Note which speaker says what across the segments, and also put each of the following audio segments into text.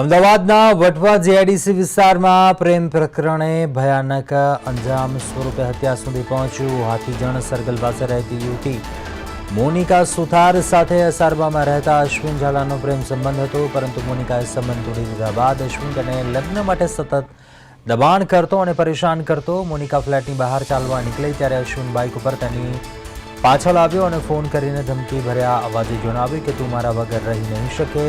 Speaker 1: અમદાવાદના વટવા જેઆઈડીસી વિસ્તારમાં પ્રેમ પ્રકરણે ભયાનક અંજામ સ્વરૂપે હત્યા સુધી પહોંચ્યું. હાથીજણ સર્કલ પાસે રહેતી યુવતી મોનિકા સુથાર સાથે અસારબામાં રહેતા અશ્વિન ઝાલાનો પ્રેમ સંબંધ હતો, પરંતુ મોનિકાએ સંબંધ તોડી દીધા બાદ અશ્વિન તેને લગ્ન માટે સતત દબાણ કરતો અને પરેશાન કરતો. મોનિકા ફ્લેટની બહાર ચાલવા નીકળી ત્યારે અશ્વિન બાઇક ઉપર તેની પાછળ આવ્યો અને ફોન કરીને ધમકી ભર્યા અવાજે જણાવ્યું કે, તું મારા વગર રહી નહીં શકે.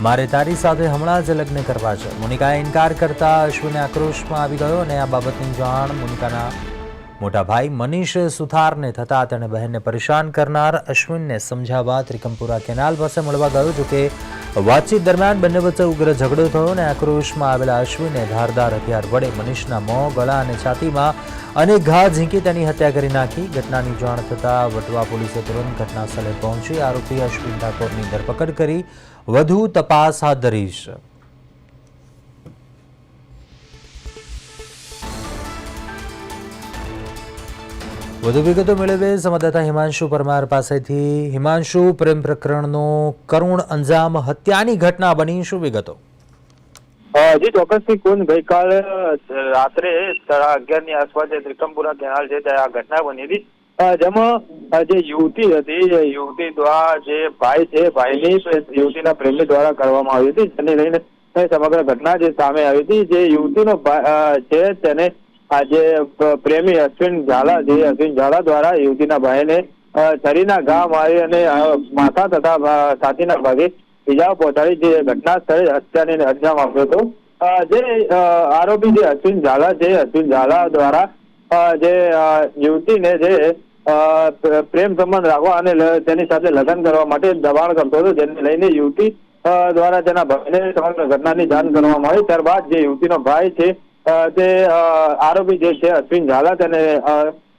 Speaker 1: મારે તારી સાથે હમણાં જ લગ્ન કરવા છે. મોનિકાએ ઇનકાર કરતા અશ્વિને આક્રોશમાં આવી ગયો અને આ બાબતની જાણ મોનિકાના મોટા ભાઈ મનીષ સુથારને થતા તેણે બહેનને પરેશાન કરનાર અશ્વિનને સમજાવવા ત્રિકમપુરા કેનાલ પાસે મળવા ગયો, જો કે વાતચીત દરમિયાન બંને વચ્ચે ઉગ્ર ઝઘડો થયો અને આક્રોશમાં આવેલા અશ્વિને ધારદાર હથિયાર વડે મનીષના મોં, ગળા અને છાતીમાં અનેક ઘા ઝીંકી તેની હત્યા કરી નાખી. ઘટનાની જાણ થતાં વટવા પોલીસે તુરંત ઘટના સ્થળે પહોંચી. આરોપી અશ્વિન ઠાકોરની ધરપકડ કરી. વધુ તપાસ હાથ ધરી છે વધુ વિગતો મેળવે સંવાદદાતા હિમાંશુ પરમાર પાસેથી. હિમાંશુ, પ્રેમ પ્રકરણનો કરુણ અંજામ, હત્યાની ઘટના બની. શું વિગતો?
Speaker 2: જી ચોક્કસથી કુંજ ગઈકાલે રાત્રે સાડા અગિયારની આસપાસ જે ત્રિકમપુરા કેનાલ છે ત્યાં આ ઘટના બની હતી. જેમાં જે યુવતી હતી યુવતી દ્વારા જે ભાઈ છે, ભાઈની યુવતીના પ્રેમી દ્વારા કરવામાં આવી હતી, જેને લઈને સમગ્ર ઘટના જે સામે આવી હતી, જે યુવતીનો છે તેને આ જે પ્રેમી અશ્વિન ઝાલા જે અશ્વિન ઝાલા દ્વારા યુવતીના ભાઈને છરીના ઘા મારી અને માથા તથા છાતીના ભાગે ઇજાઓ પહોંચાડી જે ઘટના સ્થળે હત્યાને અંજામ આપ્યો હતો. જે આરોપી જે અશ્વિન ઝાલા છે અશ્વિન ઝાલા દ્વારા જે યુવતીને જે પ્રેમ સંબંધ રાખવા અને તેની સાથે લગ્ન કરવા માટે દબાણ કરતો હતો, જેને લઈને યુવતી દ્વારા તેના ભાઈને સમગ્ર ઘટનાની જાણ કરવામાં આવી. ત્યારબાદ જે યુવતીનો ભાઈ છે તે આરોપી જે છે અશ્વિન ઝાલા, તેને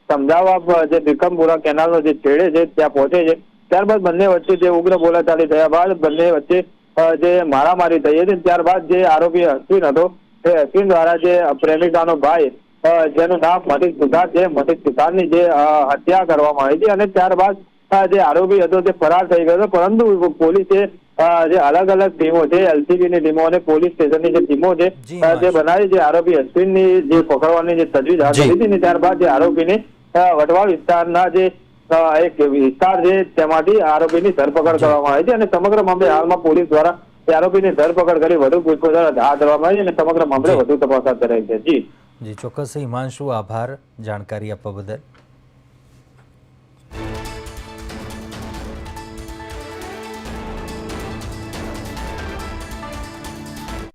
Speaker 2: સમજાવવા, જે ભીખમપુરા કેનાલનો જે છેડે છે, ત્યાં પહોંચે છે. ત્યારબાદ બંને વચ્ચે જે ઉગ્ર બોલાચાલી થયા બાદ બંને વચ્ચે જે મારામારી થઈ હતી ત્યારબાદ જે આરોપી અશ્વિન હતો એ અશ્વિન દ્વારા જે પ્રેમિકાનો ભાઈ જેનું નામ મનીષ સુથાર છે મનીષ સુથારની જે હત્યા કરવામાં આવી હતી અને ત્યારબાદ જે આરોપી હતો તે ફરાર થઈ ગયો હતો પરંતુ પોલીસે જે અલગ અલગ ટીમો છે એલસીબી ની ટીમો અને પોલીસ સ્ટેશનની જે ટીમો છે
Speaker 1: જી,
Speaker 2: બનાવી જે આરોપી અશ્વિનની જે પકડવાની જે તજવીજ હાથ. હતી ને ત્યારબાદ જે આરોપીને વટવા વિસ્તારના જે એક વિસ્તાર છે તેમાંથી આરોપીની ધરપકડ કરવામાં આવી છે અને સમગ્ર મામલે હાલમાં પોલીસ દ્વારા આરોપીની ધરપકડ કરી વધુ પૂછપરછ હાથ ધરવામાં આવી છે અને સમગ્ર મામલે વધુ તપાસ હાથ ધરાઈ છે. જી.
Speaker 1: જી ચોક્કસ. હિમાંશુ આભાર. જાણકારી આપવા બદલ.